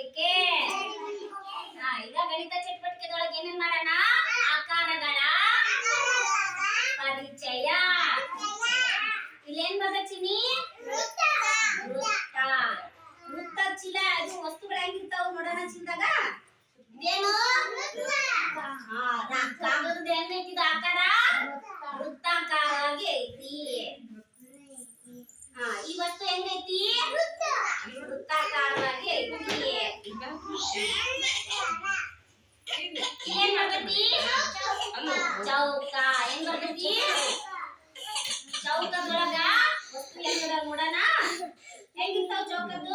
ಚಟುವಟಿಕೆ ಹಾ ಈಗ ಗಣಿತ ಚಟುವಟಿಕೆದೊಳಗೆ ಏನೇನ್ ಮಾಡೋಣ ಆಕಾರಗಳ ಪರಿಚಯ ಇಲ್ಲೇನ್ ಬರ್ತದೆ ಚಿನಿ ವೃತ್ತ ವೃತ್ತ ಚೀಲ ಇದು ವಸ್ತುಗಳು ಹೆಂಗಿರ್ತಾವ ನೋಡೋಣ ಚೀಲದಾಗ ಇದೇನು ಇಲ್ಲೇನ್ ಬರ್ತೈತಿ ಚೌಕ ಏನ್ ಬರ್ತೈತಿ ಚೌಕದೊಳಗ ವಸ್ತು ಹೆಂಗದ ನೋಡೋಣ ಹೆಂಗಿರ್ತಾವ ಚೌಕದ್ದು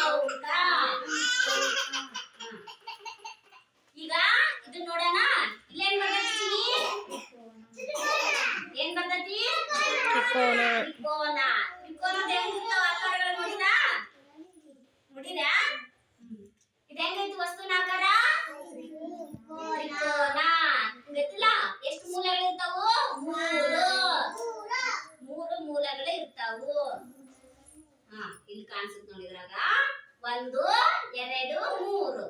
ತ್ರಿಕೋನ ತ್ರಿಕೋನ ತ್ರಿಕೋನದ ಹೆಂಗಿರ್ತಾವ ಆಕಾರಗಳು ಇದು ತ್ರಿಕೋನ. ಎಷ್ಟು ಮೂಲಗಳಿರ್ತಾವು ಮೂರು. ಮೂರು ಮೂಲೆಗಳು ಇರ್ತಾವು. ಹಾ, ಇಲ್ಲಿ ಕಾಣಿಸುತ್ತೆ ನೋಡಿದ್ರಾಗ ಒಂದು, ಎರಡು, ಮೂರು.